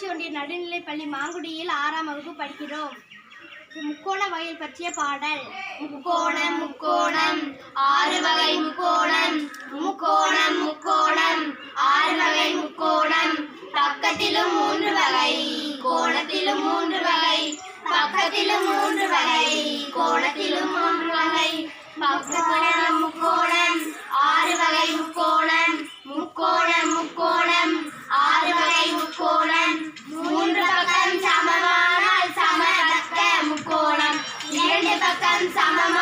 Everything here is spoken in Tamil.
ஊராட்சி ஒன்றிய நடுநிலைப் பள்ளி மாங்குடியில் ஆறாம் வகுப்பு படிக்கிறோம். முக்கோண வகை பற்றிய பாடல். முக்கோணம் முக்கோணம். ஆறு வகை முக்கோணம். முக்கோணம் முக்கோணம். ஆறு வகை முக்கோணம். பக்கத்திலும் மூன்று வகை. கோணத்திலும் மூன்று வகை. பக்கத்திலும் மூன்று வகை. கோணத்திலும் மூன்று வகை. பக்கத்திலும் sama